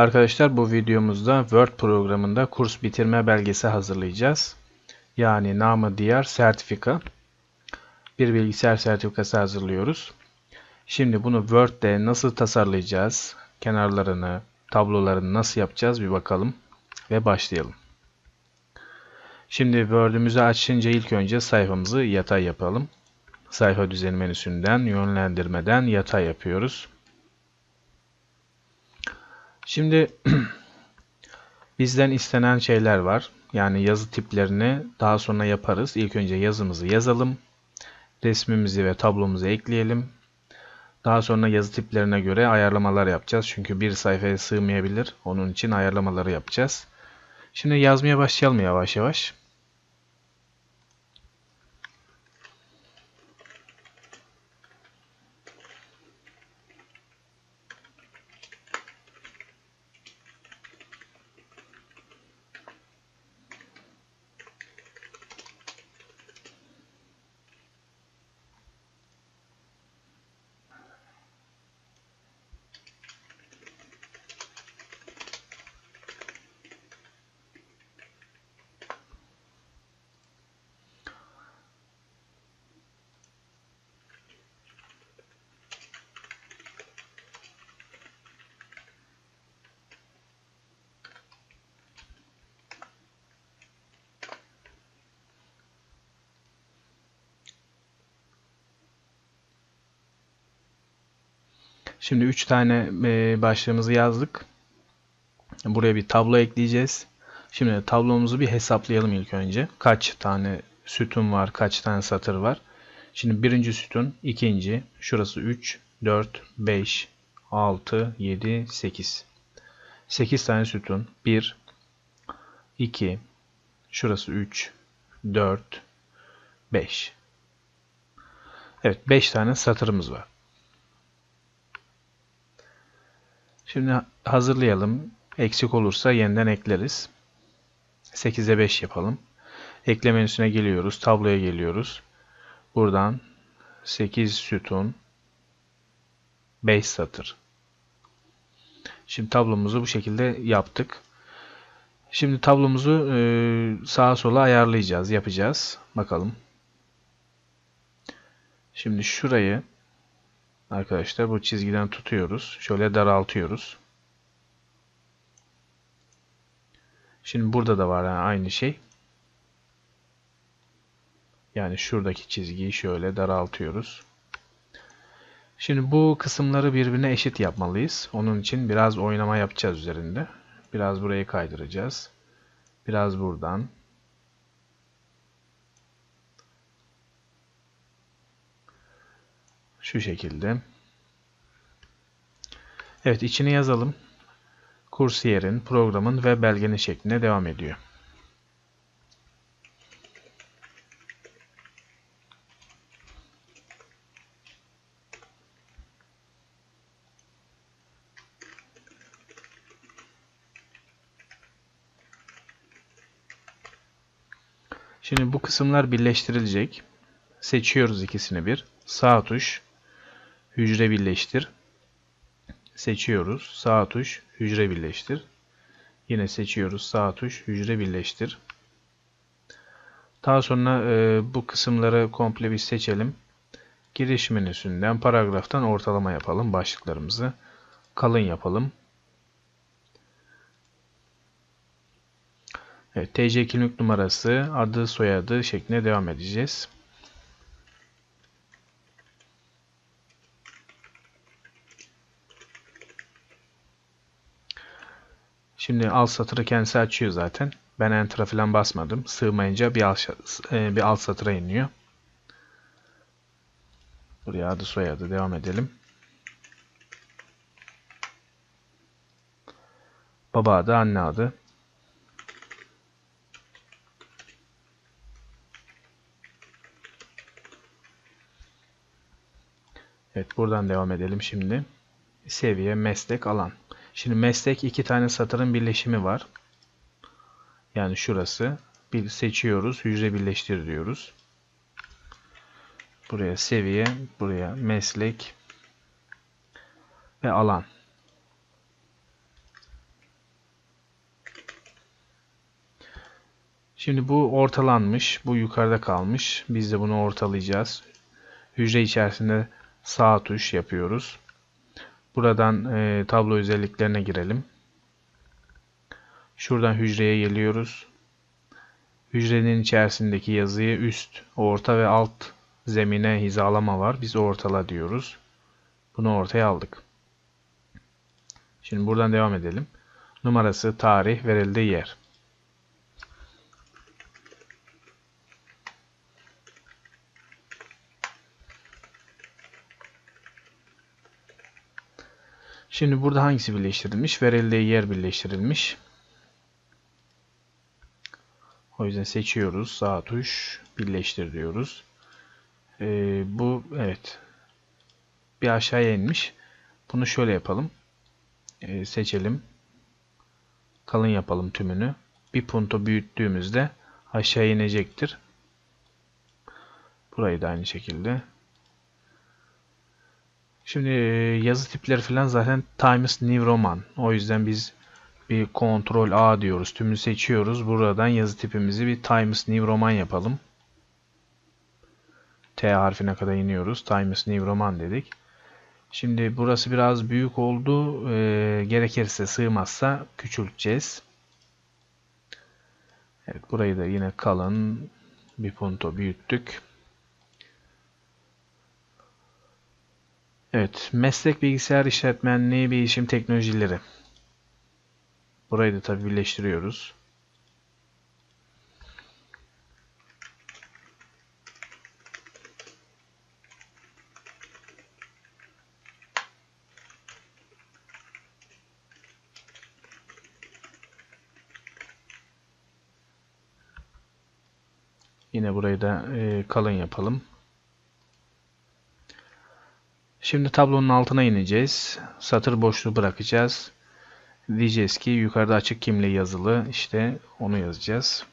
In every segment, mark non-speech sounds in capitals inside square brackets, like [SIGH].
Arkadaşlar bu videomuzda Word programında kurs bitirme belgesi hazırlayacağız. Yani namı diğer sertifika. Bir bilgisayar sertifikası hazırlıyoruz. Şimdi bunu Word'de nasıl tasarlayacağız? Kenarlarını, tablolarını nasıl yapacağız bir bakalım ve başlayalım. Şimdi Word'ümüzü açınca ilk önce sayfamızı yatay yapalım. Sayfa düzeni menüsünden yönlendirmeden yatay yapıyoruz. Şimdi [CLEARS THROAT] bizden istenen şeyler var. Yani yazı tiplerini daha sonra yaparız. İlk önce yazımızı yazalım. Resmimizi ve tablomuzu ekleyelim. Daha sonra yazı tiplerine göre ayarlamalar yapacağız. Çünkü bir sayfaya sığmayabilir. Onun için ayarlamaları yapacağız. Şimdi yazmaya başlayalım yavaş yavaş. Şimdi 3 tane e, başlığımızı yazdık. Buraya bir tablo ekleyeceğiz. Şimdi tablomuzu bir hesaplayalım ilk önce. Kaç tane sütun var, kaç tane satır var. Şimdi birinci sütun, ikinci, şurası 3, 4, 5, 6, 7, 8. 8 tane sütun. 1, 2, şurası 3, 4, 5. Evet 5 tane satırımız var. Şimdi hazırlayalım. Eksik olursa yeniden ekleriz. 8'e 5 yapalım. Ekle menüsüne geliyoruz. Tabloya geliyoruz. Buradan 8 sütun 5 satır. Şimdi tablomuzu bu şekilde yaptık. Şimdi tablomuzu e, sağa sola ayarlayacağız, yapacağız. Bakalım. Şimdi şurayı Arkadaşlar bu çizgiden tutuyoruz. Şöyle daraltıyoruz. Şimdi burada da var yani aynı şey. Yani şuradaki çizgiyi şöyle daraltıyoruz. Şimdi bu kısımları birbirine eşit yapmalıyız. Onun için biraz oynama yapacağız üzerinde. Biraz burayı kaydıracağız. Biraz buradan. Şu şekilde. Evet içini yazalım. Kursiyerin, programın ve belgenin şeklinde devam ediyor. Şimdi bu kısımlar birleştirilecek. Seçiyoruz ikisini bir. Sağ tuş hücre birleştir. Seçiyoruz. Sağ tuş hücre birleştir. Yine seçiyoruz. Sağ tuş hücre birleştir. Daha sonra e, bu kısımları komple bir seçelim. Giriş menüsünden paragraftan ortalama yapalım başlıklarımızı. Kalın yapalım. Evet, TC kimlik numarası, adı, soyadı şeklinde devam edeceğiz. Şimdi alt satırı kendisi açıyor zaten. Ben enter'a falan basmadım. Sığmayınca bir alt, e, bir alt satıra iniyor. Buraya adı soyadı devam edelim. Baba adı, anne adı. Evet buradan devam edelim şimdi. Seviye, meslek, alan. Şimdi meslek iki tane satırın birleşimi var. Yani şurası. Bir seçiyoruz. Hücre birleştir diyoruz. Buraya seviye, buraya meslek ve alan. Şimdi bu ortalanmış. Bu yukarıda kalmış. Biz de bunu ortalayacağız. Hücre içerisinde sağ tuş yapıyoruz. Buradan e, tablo özelliklerine girelim. Şuradan hücreye geliyoruz. Hücrenin içerisindeki yazıyı üst, orta ve alt zemine hizalama var. Biz ortala diyoruz. Bunu ortaya aldık. Şimdi buradan devam edelim. Numarası, tarih, verildiği yer. Şimdi burada hangisi birleştirilmiş? Verildiği yer birleştirilmiş. O yüzden seçiyoruz. Sağ tuş birleştir diyoruz. Ee, bu evet. Bir aşağıya inmiş. Bunu şöyle yapalım. Ee, seçelim. Kalın yapalım tümünü. Bir punto büyüttüğümüzde aşağı inecektir. Burayı da aynı şekilde. Şimdi e, yazı tipleri falan zaten Times New Roman. O yüzden biz bir Ctrl A diyoruz. Tümünü seçiyoruz. Buradan yazı tipimizi bir Times New Roman yapalım. T harfine kadar iniyoruz. Times New Roman dedik. Şimdi burası biraz büyük oldu. E, gerekirse sığmazsa küçülteceğiz. Evet burayı da yine kalın bir punto büyüttük. Evet, meslek bilgisayar işletmenliği bilişim teknolojileri. Burayı da tabi birleştiriyoruz. Yine burayı da e, kalın yapalım. Şimdi tablonun altına ineceğiz. Satır boşluğu bırakacağız. Diyeceğiz ki yukarıda açık kimle yazılı. İşte onu yazacağız.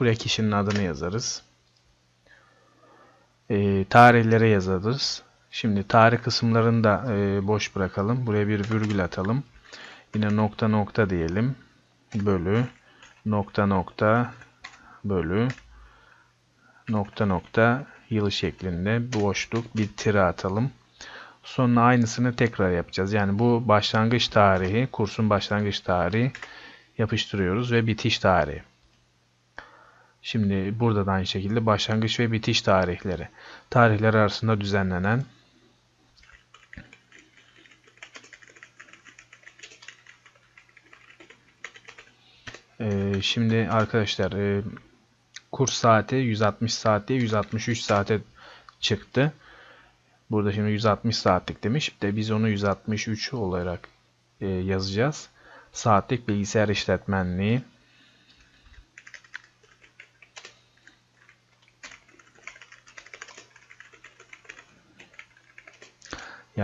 Buraya kişinin adını yazarız e, tarihlere yazarız. Şimdi tarih kısımlarını da e, boş bırakalım. Buraya bir virgül atalım. Yine nokta nokta diyelim. Bölü nokta nokta bölü nokta nokta yıl şeklinde boşluk bir tire atalım. Sonra aynısını tekrar yapacağız. Yani bu başlangıç tarihi, kursun başlangıç tarihi yapıştırıyoruz ve bitiş tarihi. Şimdi burada da aynı şekilde başlangıç ve bitiş tarihleri. Tarihler arasında düzenlenen ee, şimdi arkadaşlar e, kurs saati 160 saat diye 163 saate çıktı. Burada şimdi 160 saatlik demiş. De biz onu 163 olarak e, yazacağız. Saatlik bilgisayar işletmenliği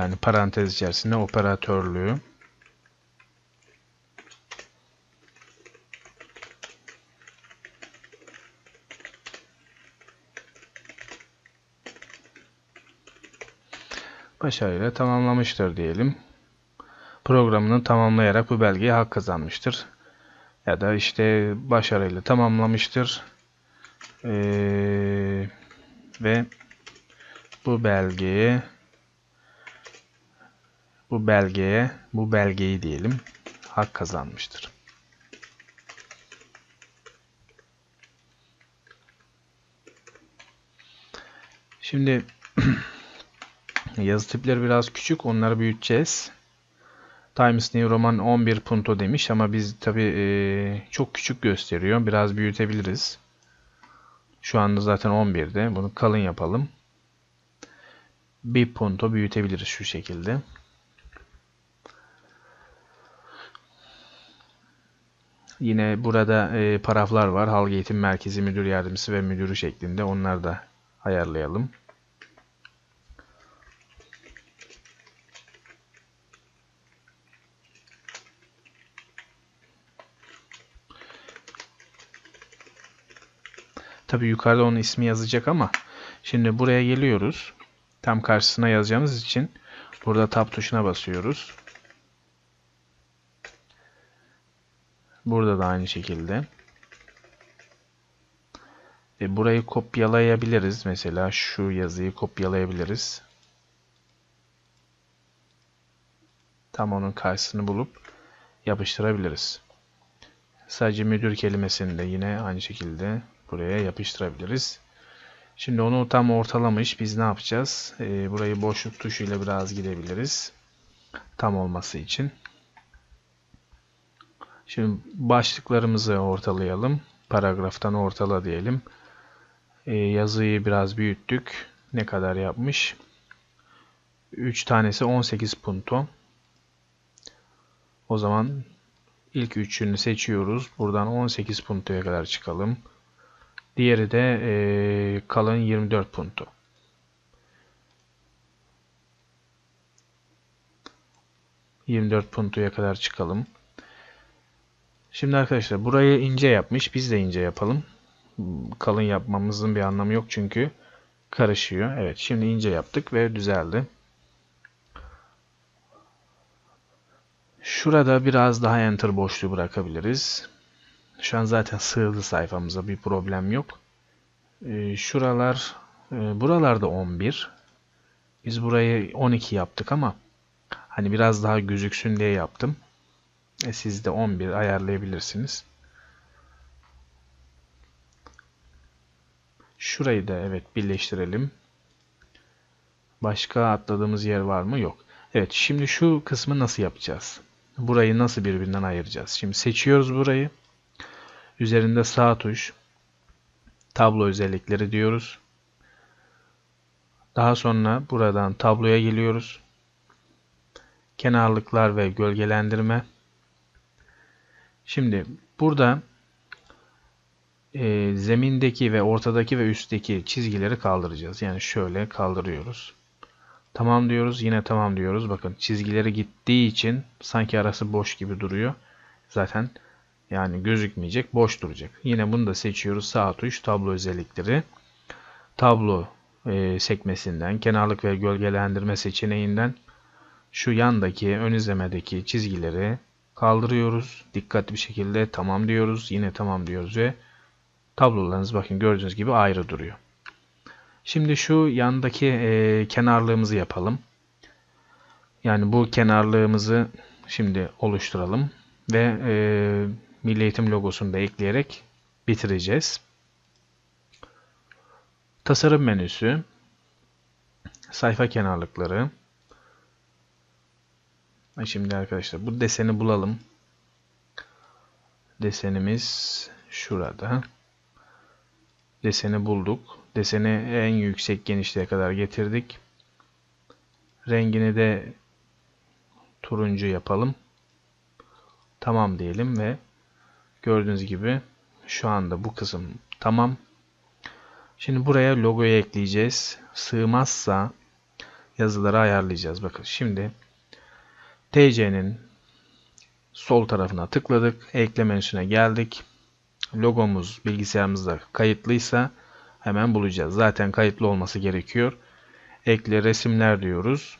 Yani parantez içerisinde operatörlüğü. başarıyla tamamlamıştır diyelim. Programını tamamlayarak bu belgeye hak kazanmıştır. Ya da işte başarıyla tamamlamıştır. Ee, ve bu belgeye bu belgeye, bu belgeyi diyelim, hak kazanmıştır. Şimdi [CLEARS THROAT] yazı tipleri biraz küçük, onları büyüteceğiz. Times New Roman 11 punto demiş ama biz tabi e, çok küçük gösteriyor. Biraz büyütebiliriz. Şu anda zaten 11'de. Bunu kalın yapalım. Bir punto büyütebiliriz şu şekilde. Yine burada e, paraflar var. Halk Eğitim Merkezi Müdür Yardımcısı ve Müdürü şeklinde. Onları da ayarlayalım. Tabi yukarıda onun ismi yazacak ama şimdi buraya geliyoruz. Tam karşısına yazacağımız için burada tab tuşuna basıyoruz. Burada da aynı şekilde. E burayı kopyalayabiliriz. Mesela şu yazıyı kopyalayabiliriz. Tam onun karşısını bulup yapıştırabiliriz. Sadece müdür kelimesini de yine aynı şekilde buraya yapıştırabiliriz. Şimdi onu tam ortalamış. Biz ne yapacağız? Ee, burayı boşluk tuşuyla biraz gidebiliriz. Tam olması için. Şimdi başlıklarımızı ortalayalım. Paragraftan ortala diyelim. Ee, yazıyı biraz büyüttük. Ne kadar yapmış? 3 tanesi 18 punto. O zaman ilk üçünü seçiyoruz. Buradan 18 puntoya kadar çıkalım. Diğeri de e, kalın 24 punto. ...24 puntoya kadar çıkalım. Şimdi arkadaşlar burayı ince yapmış. Biz de ince yapalım. Kalın yapmamızın bir anlamı yok çünkü karışıyor. Evet şimdi ince yaptık ve düzeldi. Şurada biraz daha enter boşluğu bırakabiliriz. Şu an zaten sığdı sayfamıza bir problem yok. Ee, şuralar e, buralarda 11. Biz burayı 12 yaptık ama hani biraz daha gözüksün diye yaptım. E, siz de 11 ayarlayabilirsiniz. Şurayı da evet birleştirelim. Başka atladığımız yer var mı? Yok. Evet şimdi şu kısmı nasıl yapacağız? Burayı nasıl birbirinden ayıracağız? Şimdi seçiyoruz burayı. Üzerinde sağ tuş tablo özellikleri diyoruz. Daha sonra buradan tabloya geliyoruz. Kenarlıklar ve gölgelendirme. Şimdi burada e, zemindeki ve ortadaki ve üstteki çizgileri kaldıracağız. Yani şöyle kaldırıyoruz. Tamam diyoruz. Yine tamam diyoruz. Bakın çizgileri gittiği için sanki arası boş gibi duruyor. Zaten yani gözükmeyecek. Boş duracak. Yine bunu da seçiyoruz. Sağ tuş tablo özellikleri. Tablo e, sekmesinden kenarlık ve gölgelendirme seçeneğinden şu yandaki ön izlemedeki çizgileri kaldırıyoruz. Dikkatli bir şekilde tamam diyoruz. Yine tamam diyoruz ve tablolarınız bakın gördüğünüz gibi ayrı duruyor. Şimdi şu yandaki e, kenarlığımızı yapalım. Yani bu kenarlığımızı şimdi oluşturalım ve e, Milli Eğitim logosunu da ekleyerek bitireceğiz. Tasarım menüsü, sayfa kenarlıkları. Şimdi arkadaşlar bu deseni bulalım. Desenimiz şurada. Deseni bulduk. Deseni en yüksek genişliğe kadar getirdik. Rengini de turuncu yapalım. Tamam diyelim ve gördüğünüz gibi şu anda bu kısım tamam. Şimdi buraya logoyu ekleyeceğiz. Sığmazsa yazıları ayarlayacağız. Bakın şimdi TC'nin sol tarafına tıkladık. Ekleme menüsüne geldik. Logomuz bilgisayarımızda kayıtlıysa hemen bulacağız. Zaten kayıtlı olması gerekiyor. Ekle resimler diyoruz.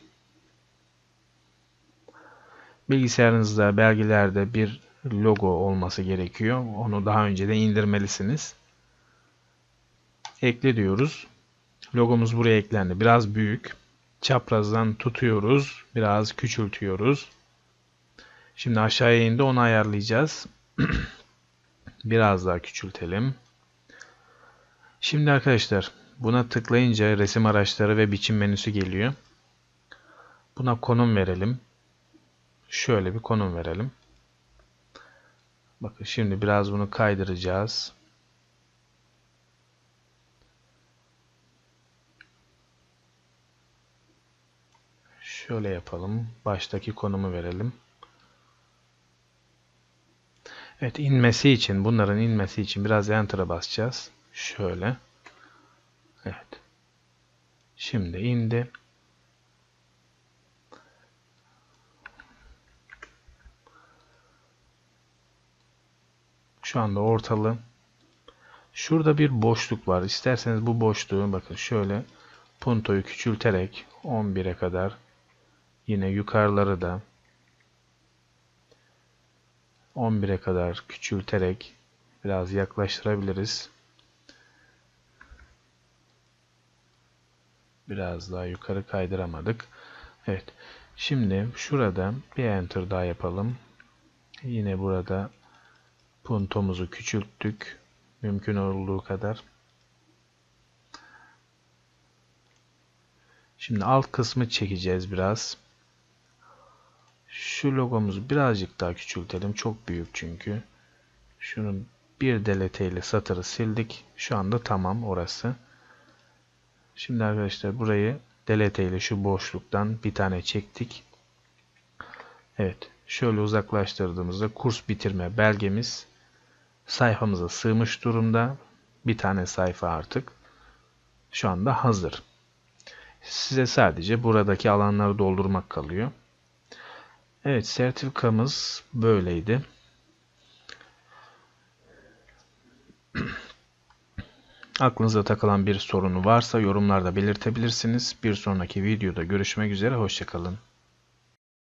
Bilgisayarınızda belgelerde bir logo olması gerekiyor. Onu daha önce de indirmelisiniz. Ekle diyoruz. Logomuz buraya eklendi. Biraz büyük. Çaprazdan tutuyoruz. Biraz küçültüyoruz. Şimdi aşağıya indi onu ayarlayacağız. [CLEARS THROAT] Biraz daha küçültelim. Şimdi arkadaşlar buna tıklayınca resim araçları ve biçim menüsü geliyor. Buna konum verelim. Şöyle bir konum verelim. Bakın şimdi biraz bunu kaydıracağız. Şöyle yapalım. Baştaki konumu verelim. Evet inmesi için bunların inmesi için biraz enter'a basacağız. Şöyle. Evet. Şimdi indi. Şu anda ortalı. Şurada bir boşluk var. İsterseniz bu boşluğu bakın şöyle puntoyu küçülterek 11'e kadar yine yukarıları da 11'e kadar küçülterek biraz yaklaştırabiliriz. Biraz daha yukarı kaydıramadık. Evet. Şimdi şurada bir enter daha yapalım. Yine burada puntomuzu küçülttük. Mümkün olduğu kadar. Şimdi alt kısmı çekeceğiz biraz. Şu logomuzu birazcık daha küçültelim. Çok büyük çünkü. Şunu bir delete ile satırı sildik. Şu anda tamam orası. Şimdi arkadaşlar burayı delete ile şu boşluktan bir tane çektik. Evet. Şöyle uzaklaştırdığımızda kurs bitirme belgemiz sayfamıza sığmış durumda. Bir tane sayfa artık şu anda hazır. Size sadece buradaki alanları doldurmak kalıyor. Evet sertifikamız böyleydi. [CLEARS THROAT] Aklınıza takılan bir sorunu varsa yorumlarda belirtebilirsiniz. Bir sonraki videoda görüşmek üzere. Hoşçakalın.